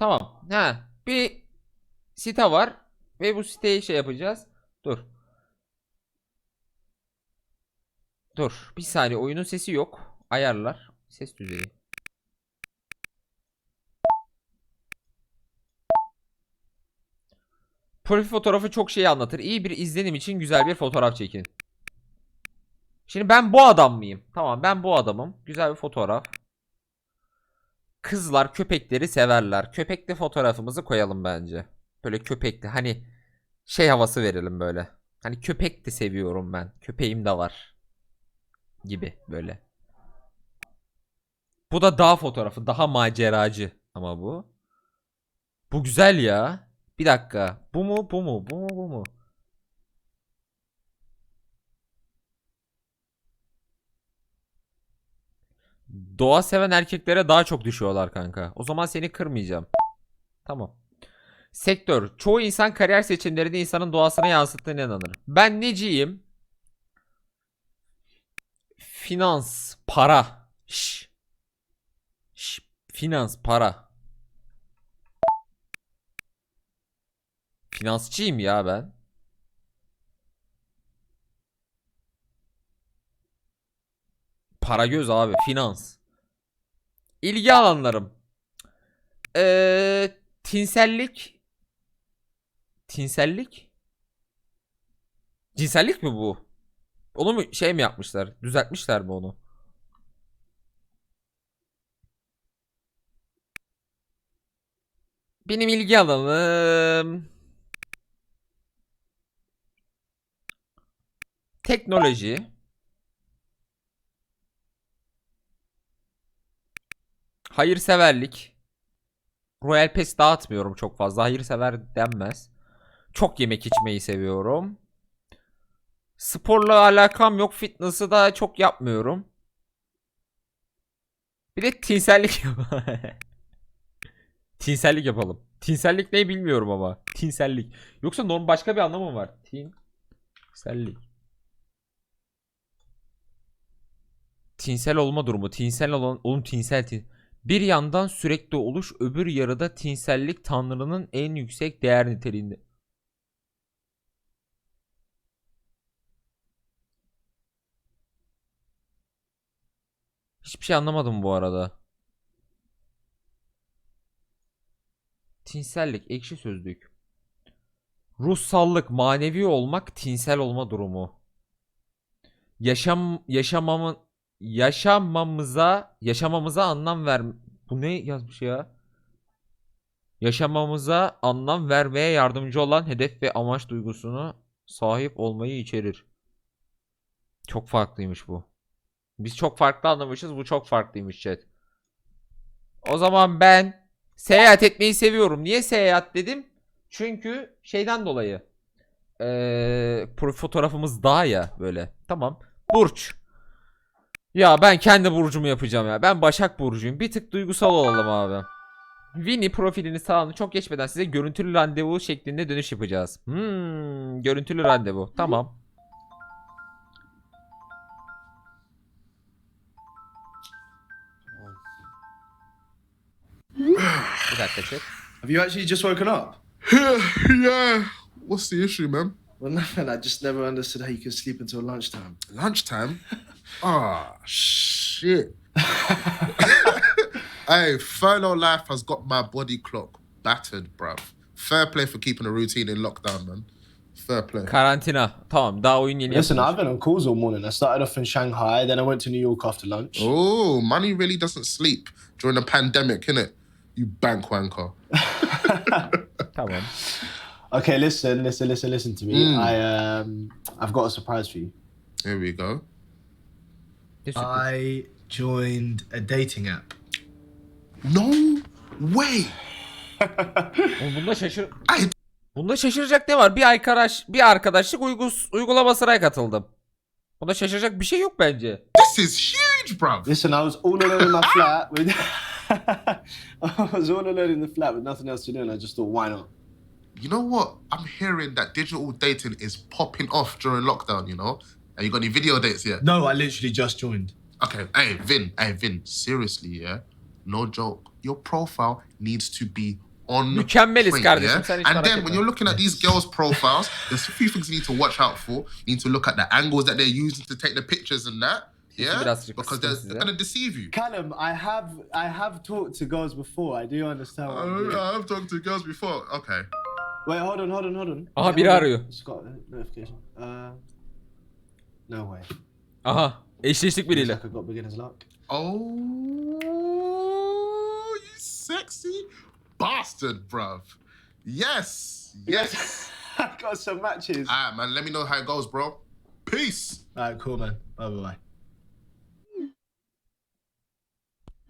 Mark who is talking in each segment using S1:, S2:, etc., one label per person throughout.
S1: Tamam. Ha, bir site var ve bu siteyi şey yapacağız. Dur. Dur. Bir saniye oyunun sesi yok. Ayarlar. Ses düzeyi. Profil fotoğrafı çok şey anlatır. İyi bir izlenim için güzel bir fotoğraf çekin. Şimdi ben bu adam mıyım? Tamam ben bu adamım. Güzel bir fotoğraf. Kızlar köpekleri severler. Köpekli fotoğrafımızı koyalım bence. Böyle köpekli hani şey havası verelim böyle. Hani köpek de seviyorum ben. Köpeğim de var. Gibi böyle. Bu da dağ fotoğrafı. Daha maceracı ama bu. Bu güzel ya. Bir dakika. Bu mu? Bu mu? Bu mu? Bu mu? Doğa seven erkeklere daha çok düşüyorlar kanka. O zaman seni kırmayacağım. Tamam. Sektör. Çoğu insan kariyer seçimlerinde insanın doğasına yansıttığına inanır. Ben neciyim? Finans, para. Şş. Şş. Finans, para. Finansçıyım ya ben. Para göz abi. Finans. İlgi alanlarım. Ee, tinsellik. Tinsellik? Cinsellik mi bu? Onu mu şey mi yapmışlar? Düzeltmişler mi onu? Benim ilgi alanım teknoloji. Hayırseverlik. Royal Pass dağıtmıyorum çok fazla. Hayırsever denmez. Çok yemek içmeyi seviyorum. Sporla alakam yok. Fitness'ı da çok yapmıyorum. Bir de tinsellik Tinsellik yapalım. Tinsellik ne bilmiyorum ama. Tinsellik. Yoksa normal başka bir anlamı mı var? Tinsellik. Tinsel olma durumu. Tinsel olan oğlum tinsel tin. Bir yandan sürekli oluş, öbür yarıda tinsellik tanrının en yüksek değer niteliğinde. Hiçbir şey anlamadım bu arada. Tinsellik, ekşi sözlük. Ruhsallık, manevi olmak, tinsel olma durumu. Yaşam yaşamamın yaşamamıza yaşamamıza anlam ver bu ne yazmış ya? Yaşamamıza anlam vermeye yardımcı olan hedef ve amaç duygusunu sahip olmayı içerir. Çok farklıymış bu. Biz çok farklı anlamışız. Bu çok farklıymış chat. O zaman ben seyahat etmeyi seviyorum. Niye seyahat dedim? Çünkü şeyden dolayı. Ee, fotoğrafımız daha ya böyle. Tamam. Burç. Ya ben kendi burcumu yapacağım ya. Ben Başak Burcu'yum. Bir tık duygusal olalım abi. Winnie profilini sağlayın. Çok geçmeden size görüntülü randevu şeklinde dönüş yapacağız. Hmm, görüntülü randevu. Tamam. Bir dakika chat.
S2: Have you actually just woken up?
S3: yeah. What's the issue, man?
S2: Well, nothing. I just never understood how you could sleep until lunchtime.
S3: Lunchtime? Ah, shit. hey, furlough life has got my body clock battered, bruv. Fair play for keeping a routine in lockdown, man. Fair play.
S1: Karantina. Tamam daha oyun yeni
S2: Listen,
S1: yapılmış.
S2: I've been on calls all morning. I started off in Shanghai, then I went to New York after lunch.
S3: Oh, money really doesn't sleep during the pandemic, innit? You bank wanker.
S1: Tamam.
S2: Okay, listen, listen, listen, listen to me.
S3: Mm.
S2: I um, I've got a surprise for you.
S3: Here we go.
S2: I joined a dating app.
S3: No way.
S1: Oğlum Bunda şaşır...
S3: Ay.
S1: Bunda şaşıracak ne var? Bir arkadaş bir arkadaşlık uygus uygulamasına katıldım. Bunda şaşıracak bir şey yok bence.
S3: This is huge, bruv.
S2: Listen, I was all alone in my flat with. I was all alone in the flat with nothing else to do, and I just thought, why not?
S3: You know what? I'm hearing that digital dating is popping off during lockdown, you know? And you got any video dates yet?
S2: No, I literally just joined.
S3: Okay, hey Vin, hey Vin, seriously, yeah, no joke. Your profile needs to be on
S1: Mükemmeliz
S3: point,
S1: kardeşim,
S3: yeah?
S1: sen hiç
S3: And then when you're looking at these girls' profiles, there's a few things you need to watch out for. You need to look at the angles that they're using to take the pictures and that. Yeah, because they're, they're gonna deceive you.
S2: Callum, I have I have talked to girls before. I do understand. What I'm doing.
S3: I've talked to girls before. Okay.
S2: Wait, hold on, hold on, hold on.
S1: Aha, biri arıyor.
S2: A notification. Uh, no way.
S1: Aha. Eşleştik
S2: Looks
S1: biriyle.
S2: like I got beginner's luck.
S3: Oh, you sexy bastard, bruv. Yes, yes.
S2: I got some matches.
S3: Alright, man. Let me know how it goes, bro. Peace.
S2: Alright, cool, man. Bye bye bye.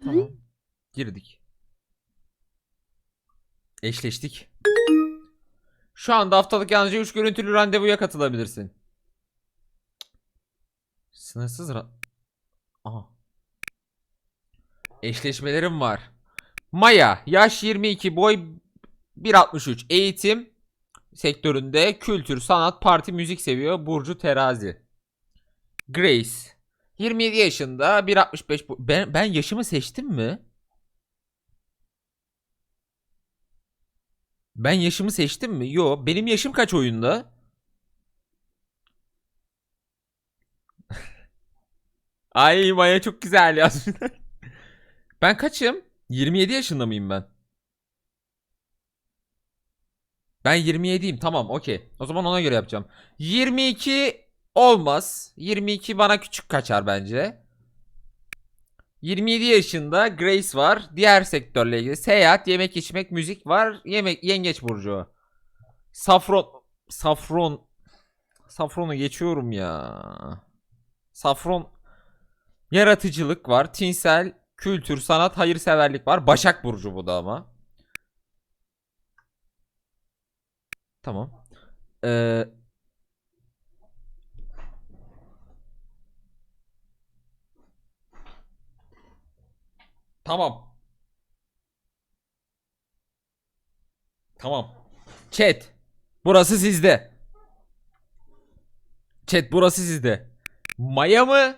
S1: Tamam. Girdik. Eşleştik. Şu anda haftalık yalnızca 3 görüntülü randevuya katılabilirsin. Sınırsız ra... Aha. Eşleşmelerim var. Maya, yaş 22, boy 1.63, eğitim sektöründe kültür, sanat, parti, müzik seviyor. Burcu Terazi. Grace, 27 yaşında, 1.65 boy. Ben, ben yaşımı seçtim mi? Ben yaşımı seçtim mi? Yo. Benim yaşım kaç oyunda? Ay Maya çok güzel yazmışlar. ben kaçım? 27 yaşında mıyım ben? Ben 27'yim. Tamam okey. O zaman ona göre yapacağım. 22 olmaz. 22 bana küçük kaçar bence. 27 yaşında Grace var. Diğer sektörle ilgili seyahat, yemek içmek, müzik var. Yemek yengeç burcu. Safron Safron Safron'u geçiyorum ya. Safron yaratıcılık var. Tinsel, kültür, sanat, hayırseverlik var. Başak burcu bu da ama. Tamam. Ee, Tamam. Tamam. Chat. Burası sizde. Chat burası sizde. Maya mı?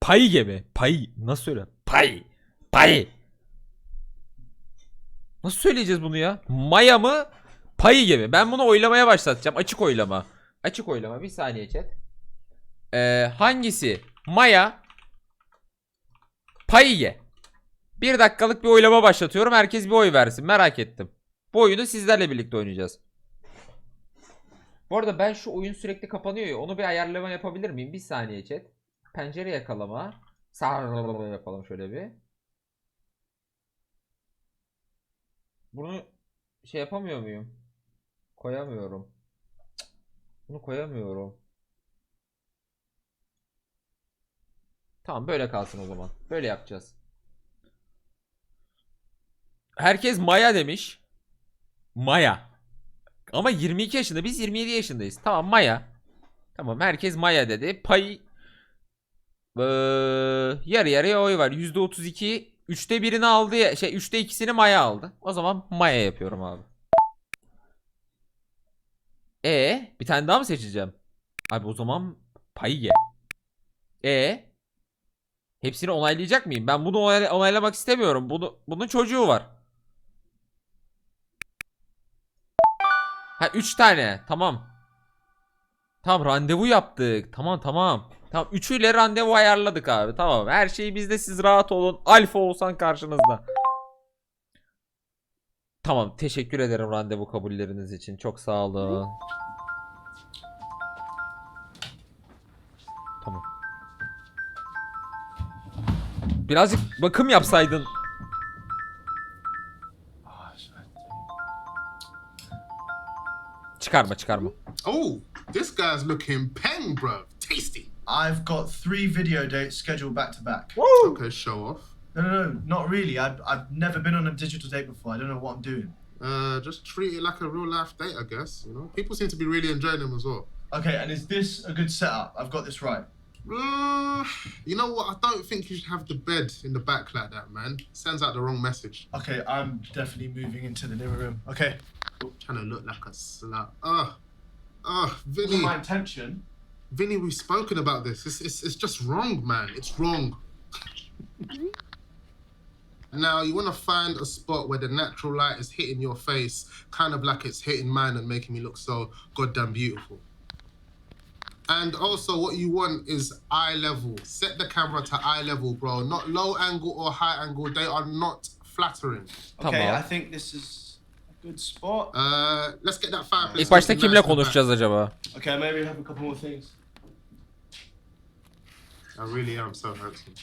S1: Pay gibi. Pay. Nasıl söyle? Pay. Pay. Nasıl söyleyeceğiz bunu ya? Maya mı? Payı gibi. Ben bunu oylamaya başlatacağım. Açık oylama. Açık oylama. Bir saniye chat. Ee, hangisi? Maya. Payı. Bir dakikalık bir oylama başlatıyorum. Herkes bir oy versin. Merak ettim. Bu oyunu sizlerle birlikte oynayacağız. Bu arada ben şu oyun sürekli kapanıyor ya. Onu bir ayarlama yapabilir miyim? Bir saniye chat. Pencere yakalama. Sağ yapalım şöyle bir. Bunu şey yapamıyor muyum? Koyamıyorum. Bunu koyamıyorum. Tamam böyle kalsın o zaman. Böyle yapacağız. Herkes Maya demiş. Maya. Ama 22 yaşında biz 27 yaşındayız. Tamam Maya. Tamam herkes Maya dedi. Pay Ee, yarı yarıya oy var. %32 3'te birini aldı şey 3'te ikisini Maya aldı. O zaman Maya yapıyorum abi. E bir tane daha mı seçeceğim? Abi o zaman payı ye. E hepsini onaylayacak mıyım? Ben bunu onay- onaylamak istemiyorum. Bunu bunun çocuğu var. Ha 3 tane. Tamam. Tamam randevu yaptık. Tamam tamam. Tamam üçüyle randevu ayarladık abi. Tamam. Her şey bizde siz rahat olun. Alfa olsan karşınızda. Tamam. Teşekkür ederim randevu kabulleriniz için. Çok sağ olun. Tamam. Birazcık bakım yapsaydın. Çıkarma çıkarma.
S3: Oh, this guy's looking peng, bruv. Tasty.
S4: I've got three video dates scheduled back to back.
S3: Okay, show off.
S4: No, no, no, not really. I've, I've never been on a digital date before. I don't know what I'm doing.
S3: Uh, just treat it like a real life date, I guess. You know, people seem to be really enjoying them as well.
S4: Okay, and is this a good setup? I've got this right.
S3: Uh, you know what? I don't think you should have the bed in the back like that, man. Sends out the wrong message.
S4: Okay, I'm definitely moving into the living room. Okay.
S3: Trying to look like a slut. Ugh. Ugh, Vinny.
S4: my intention.
S3: Vinny, we've spoken about this. It's, it's, it's just wrong, man. It's wrong. Now you want to find a spot where the natural light is hitting your face, kind of like it's hitting mine and making me look so goddamn beautiful. And also, what you want is eye level. Set the camera to eye level, bro. Not low angle or high angle. They are not flattering.
S4: Okay,
S1: Tamam.
S4: I think this is a good spot.
S3: Uh, let's get that fireplace.
S1: İlk başta
S3: looking
S1: kimle
S3: nice in the back.
S1: konuşacağız acaba?
S4: Okay, maybe we have a couple more things.
S3: I really am so handsome.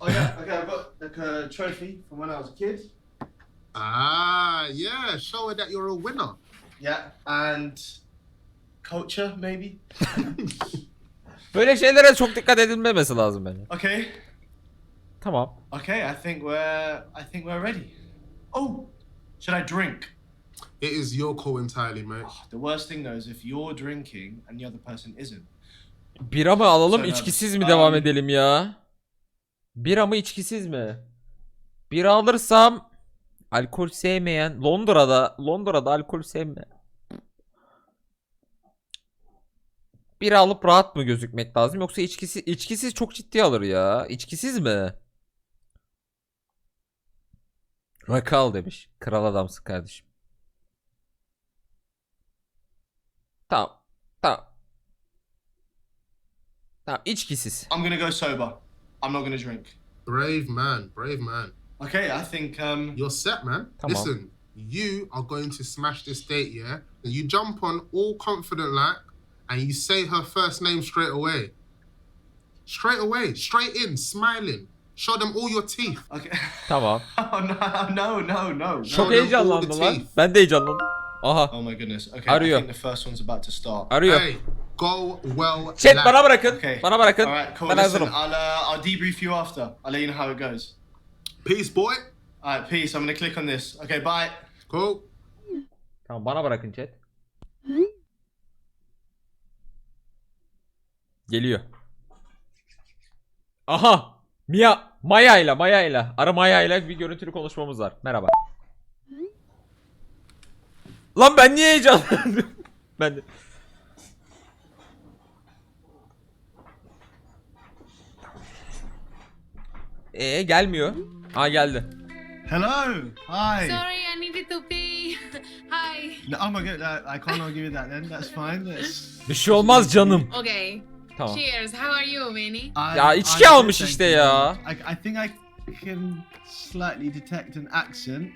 S4: Oh yeah, okay, I've got like a trophy from when I was a kid.
S3: Ah, yeah. Show her that you're a winner.
S4: Yeah, and culture maybe.
S1: Böyle şeylere çok dikkat edilmemesi lazım bence.
S4: Okay,
S1: Tamam.
S4: okay, I think we're I think we're ready. Oh, should I drink?
S3: It is your call entirely, mate.
S4: Oh, the worst thing though is if you're drinking and the other person isn't.
S1: Bira mı alalım,
S4: Söyle
S1: içkisiz mi devam edelim ya? Bira mı, içkisiz mi? Bira alırsam alkol sevmeyen Londra'da Londra'da alkol sevme. Bira alıp rahat mı gözükmek lazım yoksa içkisi içkisiz çok ciddi alır ya. İçkisiz mi? Rakı al demiş. Kral adamsın kardeşim. Tamam. Tamam. Tamam içkisiz.
S4: I'm gonna go sober. I'm not gonna drink.
S3: Brave man, brave man.
S4: Okay, I think um
S3: You're set, man.
S1: On.
S3: Listen, you are going to smash this date, yeah? And you jump on all confident like, and you say her first name straight away. Straight away, straight in, smiling. Show them all your teeth.
S4: okay.
S1: Tamam.
S4: oh no no no no.
S3: Show
S1: Çok
S3: them all
S1: heyecanlandım
S3: the
S1: lan.
S3: teeth.
S1: Ben de heyecanlandım. Aha.
S4: Oh my goodness. Okay,
S1: Arıyor.
S4: I think the first one's about to start.
S1: Arıyor.
S3: Hey, go well.
S1: Chat
S3: lad.
S1: bana bırakın.
S4: Okay.
S1: Bana bırakın.
S4: Alright, cool.
S1: Ben
S4: Listen,
S1: hazırım.
S4: I'll uh, I'll debrief you after. I'll let you know how it goes.
S3: Peace, boy.
S4: Alright, peace. I'm gonna click on this. Okay, bye.
S3: Cool.
S1: Tamam bana bırakın chat. Geliyor. Aha. Mia Maya ile Maya ile Arı Maya ile bir görüntülü konuşmamız var. Merhaba. Lan ben niye heyecanlandım? ben de. Ee gelmiyor. Ha geldi.
S4: Hello. Hi.
S5: Sorry, I needed to pee. Hi.
S4: No, oh my god, uh, I can't argue with that then. That's fine. That's...
S1: Bir şey olmaz canım.
S5: Okay.
S1: Tamam.
S5: Cheers. How are you, Manny?
S4: I-
S1: Ya
S4: I'm
S1: içki
S4: good,
S1: almış işte ya.
S4: I, I think I can slightly detect an accent.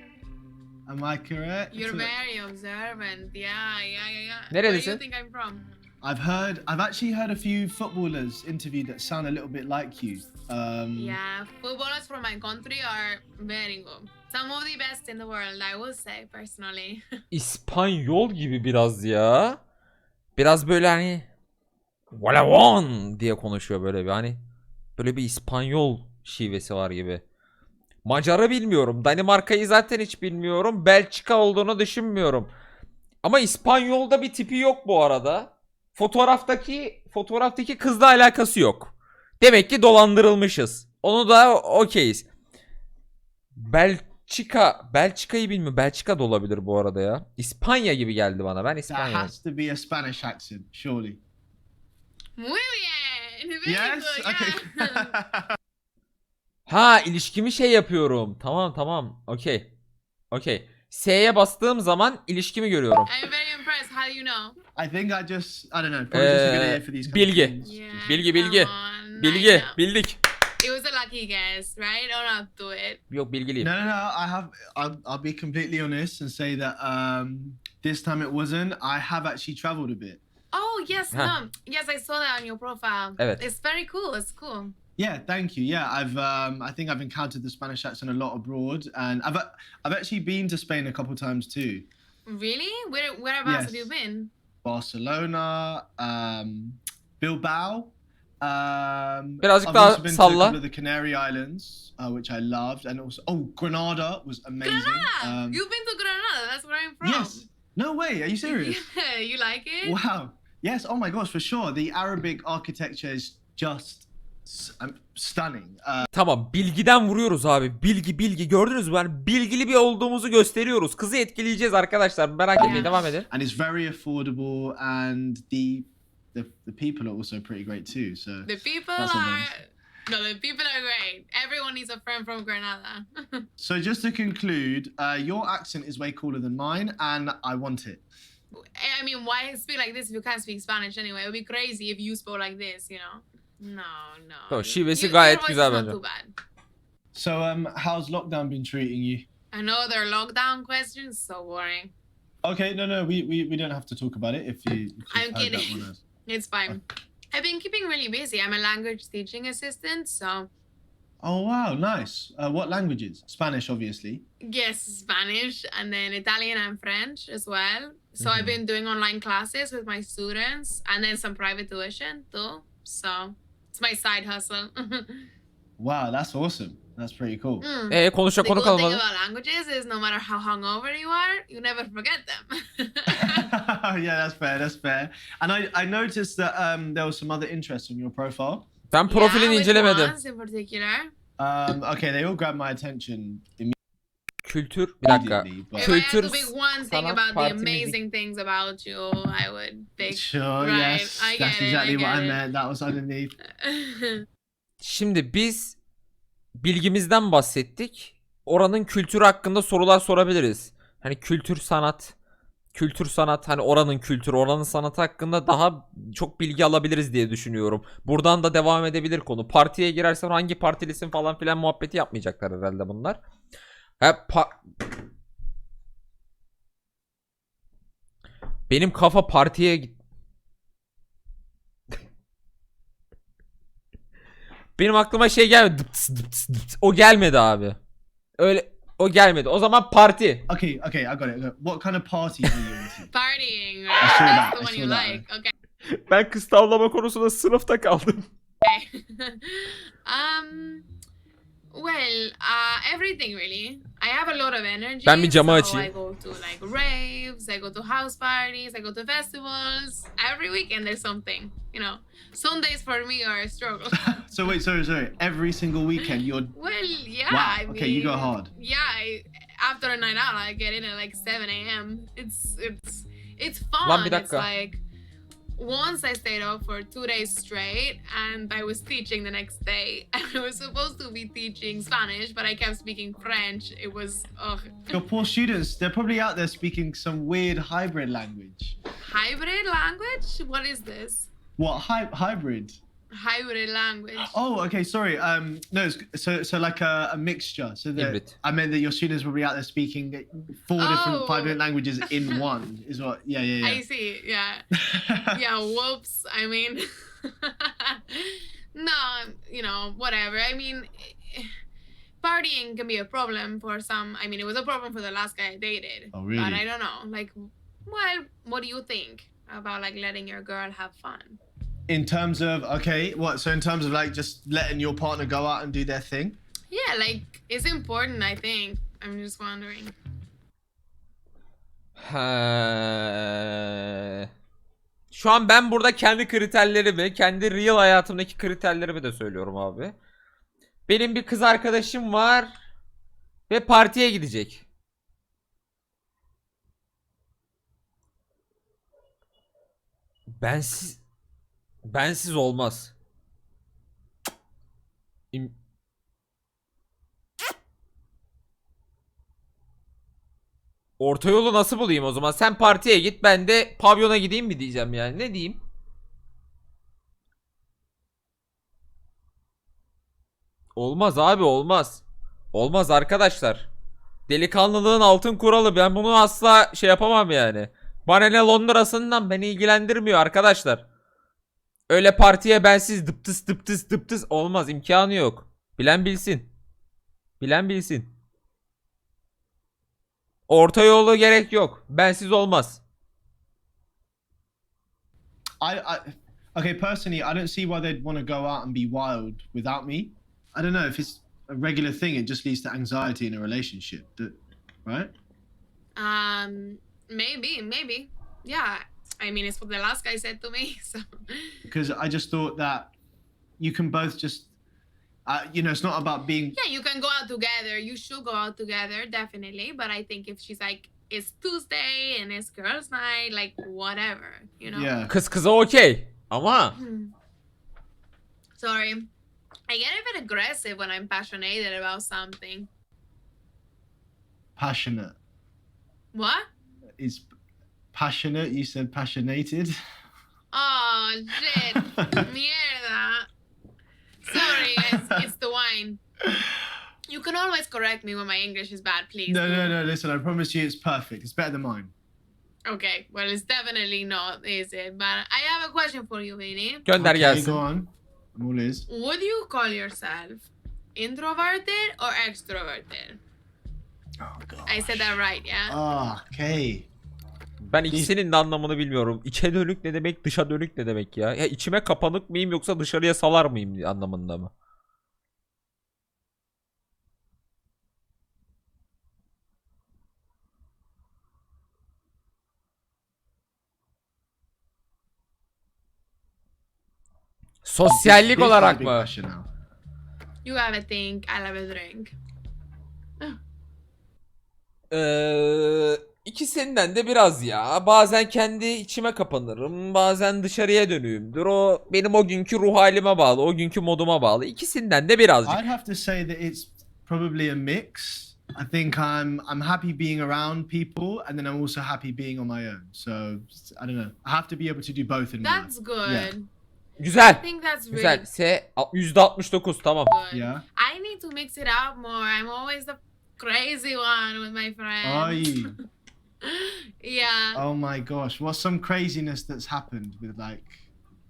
S4: Am I correct?
S5: You're very observant. Yeah, yeah, yeah, yeah. Where do you think I'm from?
S4: I've heard. I've actually heard a few footballers interviewed that sound a little bit like you. Um,
S5: Yeah, footballers from my country are very good. Some of the best in the world, I would say personally.
S1: İspanyol gibi biraz ya. Biraz böyle hani Valavon diye konuşuyor böyle bir hani böyle bir İspanyol şivesi var gibi. Macar'ı bilmiyorum. Danimarka'yı zaten hiç bilmiyorum. Belçika olduğunu düşünmüyorum. Ama İspanyol'da bir tipi yok bu arada. Fotoğraftaki fotoğraftaki kızla alakası yok. Demek ki dolandırılmışız. Onu da okeyiz. Belçika, Belçika'yı bilmiyorum. Belçika da olabilir bu arada ya. İspanya gibi geldi bana. Ben İspanya.
S4: has to be a Spanish accent, surely.
S5: Muy bien. Very
S4: Yes.
S5: good.
S4: Okay.
S5: Yeah.
S1: Ha ilişkimi şey yapıyorum. Tamam tamam. Okey. Okey. S'ye bastığım zaman ilişkimi görüyorum.
S5: I'm very impressed. How do you know?
S4: I think I just. I don't know. Probably just a good
S1: Ee,
S4: ear for these. kind of
S1: bilgi.
S4: things.
S5: Yeah.
S1: Bilgi, bilgi.
S5: come on, I
S1: Bilgi.
S5: know.
S1: Bildik.
S5: It was a lucky guess, right? Or not do it.
S1: Yok bilgiliyim.
S4: No, no, no. I have. I'll, I'll be completely honest and say that um, this time it wasn't. I have actually travelled a bit.
S5: Oh yes,
S1: Huh.
S5: no, yes, I saw that on your profile.
S1: Evet.
S5: It's very cool. It's cool.
S4: Yeah, thank you. Yeah, I've. Um, I think I've encountered the Spanish accent a lot abroad, and I've. I've actually been to Spain a couple times too.
S5: Really? Where whereabouts have
S4: Yes.
S5: you been?
S4: Barcelona, um, Bilbao. Um,
S1: Birazcık
S4: I've
S1: daha
S4: also been to a
S1: salla.
S4: couple of the Canary Islands, uh, which I loved, and also oh, Granada was amazing.
S5: Granada.
S4: Um,
S5: You've been to Granada. That's where I'm from.
S4: yes. No way. Are you serious?
S5: Yeah, you like it?
S4: Wow. Yes. Oh my gosh, for sure. The Arabic architecture is just um, stunning. Uh,
S1: Tamam bilgiden vuruyoruz abi. Bilgi bilgi gördünüz mü? Yani bilgili bir olduğumumu gösteriyoruz. Kızı etkileyeceğiz arkadaşlar. Merak etmeyin devam edin.
S4: and it's very affordable, and the the, the people are also pretty great too. So
S5: The people
S4: That's
S5: are. No, the people are great. Everyone needs a friend from Granada.
S4: So just to conclude, uh, your accent is way cooler than mine, and I want it.
S5: I mean, why speak like this if you can't speak Spanish anyway? It would be crazy if you spoke like this, you know? No, no.
S1: Yo, şivesi
S5: You-
S1: gayet
S5: your voice
S1: güzel
S5: is not
S1: bence.
S5: too bad.
S4: So um, how's lockdown been treating you?
S5: Another lockdown question? So boring.
S4: Okay, no, no, we, we, we don't have to talk about it if you. If you've
S5: I'm
S4: heard
S5: kidding.
S4: as-
S5: It's fine. I've been keeping really busy. I'm a language teaching assistant, so
S4: Oh wow, nice. Uh, what languages? Spanish, obviously.
S5: yes, Spanish and then Italian and French as well. So I've
S1: Mhm.
S5: been doing online classes with my students and then some private tuition too. So it's my side hustle.
S4: Wow, that's awesome. That's pretty cool.
S5: Mm.
S1: Konuşacak
S5: The
S1: konu
S5: good thing about languages is no matter how hungover you are, you never forget them.
S4: yeah, that's fair. That's fair. And I, I noticed that um, there was some other interests on your profile.
S1: Ben profilini
S5: yeah, which
S1: incelemedim.
S5: in particular?
S4: Um, okay, they all grabbed my attention
S1: Kültür. Bir dakika.
S5: If I had
S1: Kültür
S5: pick one thing
S1: sanat
S5: about the
S1: parti müzik.
S5: amazing things about you, I would pick.
S4: sure,
S5: Right,
S4: yes,
S5: I get
S4: that's
S5: it, I
S4: exactly what
S5: get
S4: I
S5: it.
S4: meant. That was underneath.
S1: Şimdi biz bilgimizden bahsettik. Oranın kültürü hakkında sorular sorabiliriz. Hani kültür sanat, kültür sanat hani oranın kültürü, oranın sanatı hakkında daha çok bilgi alabiliriz diye düşünüyorum. Buradan da devam edebilir konu. Partiye girersen hangi partilisin falan filan muhabbeti yapmayacaklar herhalde bunlar. Ha, pa- Benim kafa partiye git. Benim aklıma şey gelmedi. Dıps, dıps, dıps. O gelmedi abi. Öyle o gelmedi. O zaman parti.
S4: Okay, okay, I got it. What kind of parties are you into?
S5: Partying,
S4: I
S5: right? That's
S4: that,
S5: the one you like. Okay.
S1: Ben kız tavlama konusunda sınıfta kaldım.
S5: um. Well, uh, everything really. I have a lot of energy.
S1: Ben bir camı
S5: so. I go to like raves, I go to house parties, I go to festivals. Every weekend there's something. You know, Sundays for me are a struggle.
S4: so wait, sorry, sorry. Every single weekend, you're
S5: well, yeah.
S4: Wow,
S5: I
S4: okay, you go hard.
S5: Yeah, I, after a night out, I get in at like 7 a.m. It's it's it's fun. It's like once I stayed up for two days straight, and I was teaching the next day. And I was supposed to be teaching Spanish, but I kept speaking French. It was ugh.
S4: your poor students. They're probably out there speaking some weird hybrid language.
S5: hybrid language. What is this?
S4: What hy- hybrid?
S5: Hybrid language.
S4: Oh, okay. Sorry. Um, no. It's, so, so like a, a mixture. So that
S1: Hybrid.
S4: I meant that your students will be out there speaking four different
S5: Oh.
S4: five different languages in one. Is what? Yeah, yeah, yeah.
S5: I
S4: yeah.
S5: see. Yeah. yeah, whoops. I mean, no, you know, whatever. I mean, partying can be a problem for some. I mean, it was a problem for the last guy I dated.
S4: Oh, really?
S5: But
S4: really?
S5: I don't know. Like, well, what do you think about like letting your girl have fun?
S4: İn terms of okay, what? So in terms of like just letting your partner go out and do their thing.
S5: Yeah, like it's important. I think. I'm just wondering.
S1: He. Şu an ben burada kendi kriterlerimi, kendi real hayatımdaki kriterlerimi de söylüyorum abi. Benim bir kız arkadaşım var ve partiye gidecek. Bensiz bensiz olmaz. İm- Orta yolu nasıl bulayım o zaman? Sen partiye git ben de pavyona gideyim mi diyeceğim yani. Ne diyeyim? Olmaz abi olmaz. Olmaz arkadaşlar. Delikanlılığın altın kuralı. Ben bunu asla şey yapamam yani. Bana ne Londra'sından beni ilgilendirmiyor arkadaşlar. Öyle partiye bensiz dıptıs dıptıs dıptıs olmaz. imkanı yok. Bilen bilsin. Bilen bilsin. Orta yolu gerek yok. Bensiz olmaz.
S4: I, I okay personally I don't see why they'd want to go out and be wild without me. I don't know if it's a regular thing. It just leads to anxiety in a relationship, that- right?
S5: Um, maybe, maybe. Yeah. I mean, it's what the last guy said to me. So.
S4: Because I just thought that you can both just, uh, you know, it's not about being.
S5: Yeah, you can go out together. You should go out together, definitely. But I think if she's like, it's Tuesday and it's girls' night, like whatever, you know.
S4: Yeah.
S1: Kız kıza okey. Ama
S5: Hmm. Sorry. I get a bit aggressive when I'm passionate about something.
S4: Passionate.
S5: What?
S4: It's passionate. You said passionated.
S5: Oh shit! Mierda. Sorry, it's, it's the wine. You can always correct me when my English is bad, please.
S4: no, no, no. Listen, I promise you, it's perfect. It's better than mine.
S5: Okay, well, it's definitely not, is it? But I have a question for you, Vinny.
S1: Gönder
S4: okay,
S1: gelsin.
S4: Go on. I'm all ears.
S5: Would you call yourself introverted or extroverted?
S4: Oh god.
S5: I said that right, yeah?
S4: Ah, okay.
S1: Ben ikisinin de anlamını bilmiyorum. İçe dönük ne demek, dışa dönük ne demek ya? Ya içime kapanık mıyım yoksa dışarıya salar mıyım anlamında mı? Sosyallik olarak mı?
S5: You have a think, I have a drink.
S1: Ee, ikisinden de biraz ya. Bazen kendi içime kapanırım. Bazen dışarıya dönüyümdür. O benim o günkü ruh halime bağlı. O günkü moduma bağlı. İkisinden de birazcık.
S4: I'd have to say that it's probably a mix. I think I'm I'm happy being around people, and then I'm also happy being on my own. So I don't know. I have to be able to do both in my life.
S5: That's good.
S4: Yeah.
S5: I
S1: Güzel.
S5: think that's really
S1: Güzel. S %69 tamam.
S5: good.
S4: Yeah.
S5: I need to mix it up more. I'm always the crazy one with my friends.
S4: You?
S5: yeah.
S4: Oh my gosh! What's some craziness that's happened with like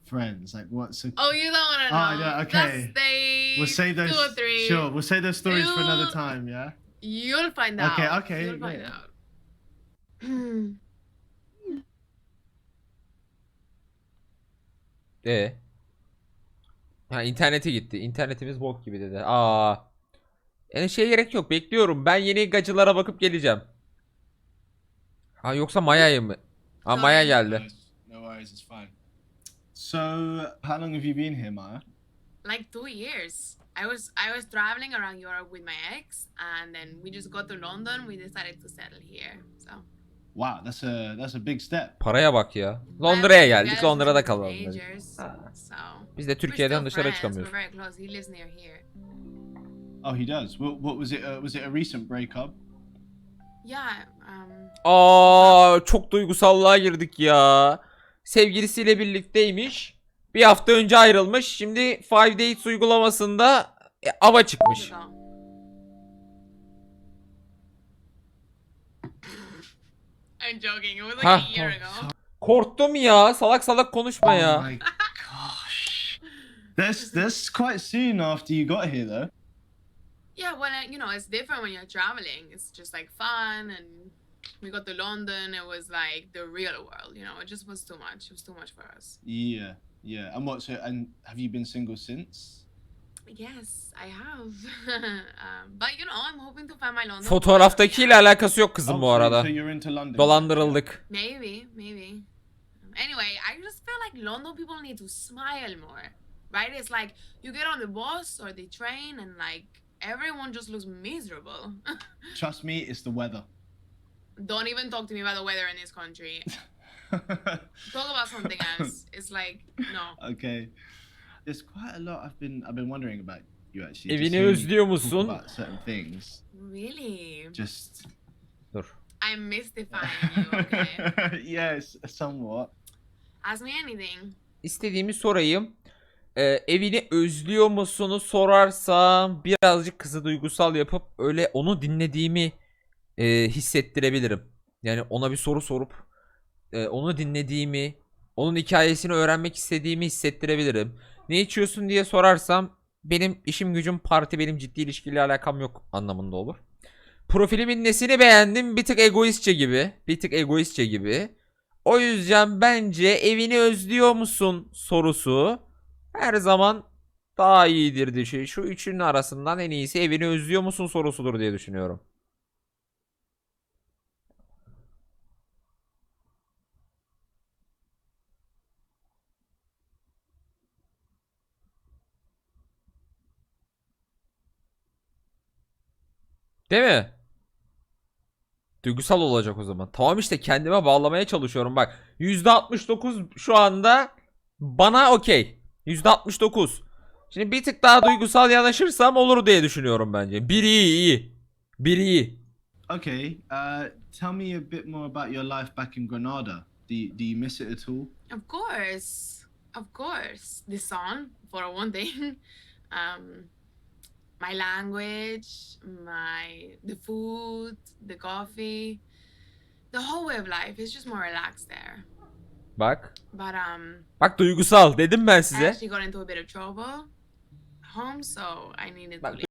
S4: friends? Like what's a
S5: Oh, you don't want to know.
S4: Oh, yeah, okay.
S5: Stay
S4: We'll save those.
S5: two or three.
S4: Sure, we'll save those stories for another time. Yeah.
S5: You'll find out.
S4: Okay, okay,
S5: You'll find
S4: yeah.
S5: out. Hmm.
S1: E. Ha internete gitti. İnternetimiz bok gibi dedi. Aa. Yani şey gerek yok. Bekliyorum. Ben yeni gacılara bakıp geleceğim. Ha yoksa Maya'yı mı? Ha Maya geldi.
S4: No worries, it's fine. So, how long have you been here, Maya?
S5: like two years. I was I was traveling around Europe with my ex, and then we just got to London. We decided to settle here. So
S4: Wow, that's a that's a big step.
S1: Paraya bak ya. Londra'ya geldik. Londra'da kalalım dedik.
S5: So
S1: Biz de Türkiye'den dışarı çıkamıyoruz.
S5: We're very close. He lives near here.
S4: Oh, he does. What, what was it? Uh, was it a recent breakup?
S5: Yeah. Um.
S1: Aa çok duygusallığa girdik ya. Sevgilisiyle birlikteymiş. Bir hafta önce ayrılmış. Şimdi Five Dates uygulamasında e, ava çıkmış.
S5: ago. I'm joking. It was like
S1: Huh.
S5: a year ago.
S1: Korktum ya. Salak salak konuşma
S4: Oh
S1: ya.
S4: my gosh. That's that's quite soon after you got here, though.
S5: Yeah, well, you know, it's different when you're traveling. It's just like fun, and we got to London. It was like the real world. You know, it just was too much. It was too much for us.
S4: Yeah, yeah. And what? So, and have you been single since?
S5: Yes, I have. um, but you know, I'm hoping to find my London.
S1: Fotoğraftakiyle alakası yok kızım bu
S4: so-
S1: arada.
S4: So you're into London.
S1: Dolandırıldık.
S5: Maybe, maybe. Anyway, I just feel like London people need to smile more, right? It's like you get on the bus or the train, and like everyone just looks miserable.
S4: Trust me, it's the weather.
S5: Don't even talk to me about the weather in this country. Talk about something else. It's like no.
S4: okay. There's quite a lot I've been I've been wondering about you actually.
S1: Evini
S4: just hearing you
S1: özlüyor
S4: talk
S1: musun?
S4: About certain things.
S5: Really?
S4: Just.
S1: Dur.
S5: I'm mystifying you, okay?
S4: yes, somewhat.
S5: Ask me anything.
S1: İstediğimi sorayım. Ee, evini özlüyor musunu sorarsam birazcık kızı duygusal yapıp öyle onu dinlediğimi e, hissettirebilirim. Yani ona bir soru sorup e, onu dinlediğimi, onun hikayesini öğrenmek istediğimi hissettirebilirim. Ne içiyorsun diye sorarsam benim işim gücüm parti benim ciddi ilişkiyle alakam yok anlamında olur. Profilimin nesini beğendim bir tık egoistçe gibi. Bir tık egoistçe gibi. O yüzden bence evini özlüyor musun sorusu her zaman daha iyidir şey. Şu üçünün arasından en iyisi evini özlüyor musun sorusudur diye düşünüyorum. Değil mi? Duygusal olacak o zaman. Tamam işte kendime bağlamaya çalışıyorum bak. %69 şu anda bana okey. %69. Şimdi bir tık daha duygusal yanaşırsam olur diye düşünüyorum bence. Bir iyi iyi. Bir iyi.
S4: Okay. Uh, tell me a bit more about your life back in Granada. Do you, do you miss it at all?
S5: Of course, of course. The sun, for one thing. Um, my language, my the food, the coffee, the whole way of life is just more relaxed there.
S1: Bak.
S5: But um,
S1: Bak duygusal dedim ben
S5: I
S1: size.
S5: actually got into a bit of trouble home, so I needed to
S1: Bak
S5: leave.